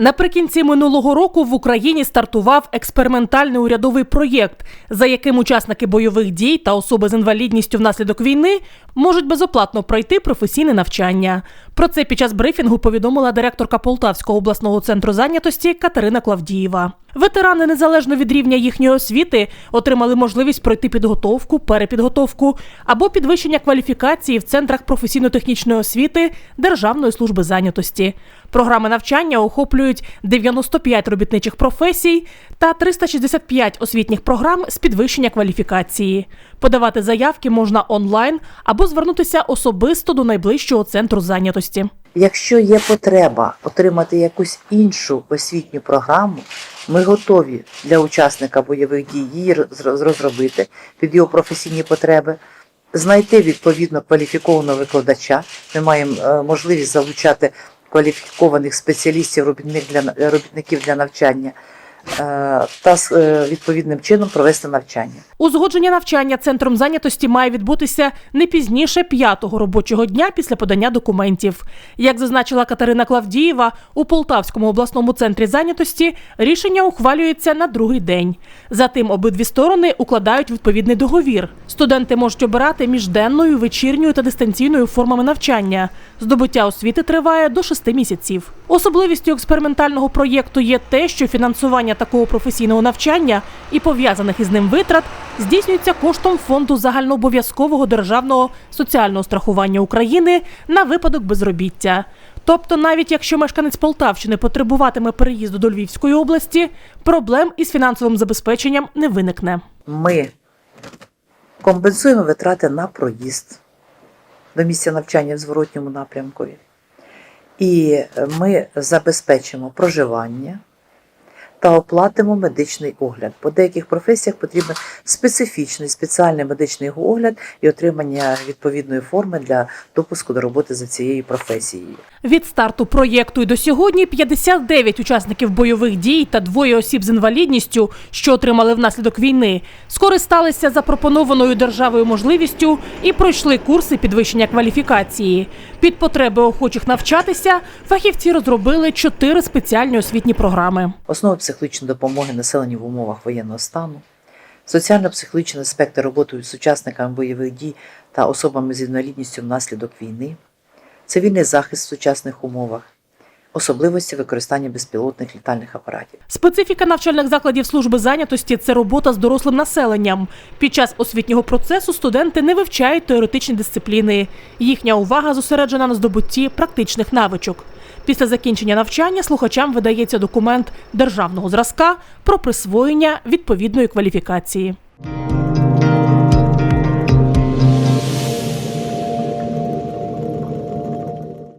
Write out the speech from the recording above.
Наприкінці минулого року в Україні стартував експериментальний урядовий проєкт, за яким учасники бойових дій та особи з інвалідністю внаслідок війни можуть безоплатно пройти професійне навчання. Про це під час брифінгу повідомила директорка Полтавського обласного центру зайнятості Катерина Клавдієва. Ветерани, незалежно від рівня їхньої освіти, отримали можливість пройти підготовку, перепідготовку або підвищення кваліфікації в центрах професійно-технічної освіти Державної служби зайнятості. Програми навчання охоплюють 95 робітничих професій та 365 освітніх програм з підвищення кваліфікації. Подавати заявки можна онлайн або звернутися особисто до найближчого центру зайнятості. Якщо є потреба отримати якусь іншу освітню програму, ми готові для учасника бойових дій її розробити під його професійні потреби, знайти відповідно кваліфікованого викладача. Ми маємо е, можливість залучати кваліфікованих спеціалістів, робітників для навчання та з, е, відповідним чином провести навчання. Узгодження навчання центром зайнятості має відбутися не пізніше п'ятого робочого дня після подання документів. Як зазначила Катерина Клавдієва, у Полтавському обласному центрі зайнятості рішення ухвалюється на другий день. Затим обидві сторони укладають відповідний договір. Студенти можуть обирати між денною, вечірньою та дистанційною формами навчання. Здобуття освіти триває до шести місяців. Особливістю експериментального проєкту є те, що фінансування такого професійного навчання і пов'язаних із ним витрат здійснюється коштом фонду загальнообов'язкового державного соціального страхування України на випадок безробіття. Тобто, навіть якщо мешканець Полтавщини потребуватиме переїзду до Львівської області, проблем із фінансовим забезпеченням не виникне. Ми компенсуємо витрати на проїзд до місця навчання в зворотньому напрямку. І ми забезпечимо проживання та оплатимо медичний огляд. По деяких професіях потрібен специфічний спеціальний медичний огляд і отримання відповідної форми для допуску до роботи за цією професією. Від старту проєкту і до сьогодні 59 учасників бойових дій та двоє осіб з інвалідністю, що отримали внаслідок війни, скористалися запропонованою державою можливістю і пройшли курси підвищення кваліфікації. Під потреби охочих навчатися фахівці розробили чотири спеціальні освітні програми. Основи психологічної допомоги населенню в умовах воєнного стану, соціально-психологічний аспекти роботи з учасниками бойових дій та особами з інвалідністю внаслідок війни, цивільний захист в сучасних умовах, особливості використання безпілотних літальних апаратів. Специфіка навчальних закладів служби зайнятості це робота з дорослим населенням. Під час освітнього процесу студенти не вивчають теоретичні дисципліни. Їхня увага зосереджена на здобутті практичних навичок. Після закінчення навчання слухачам видається документ державного зразка про присвоєння відповідної кваліфікації.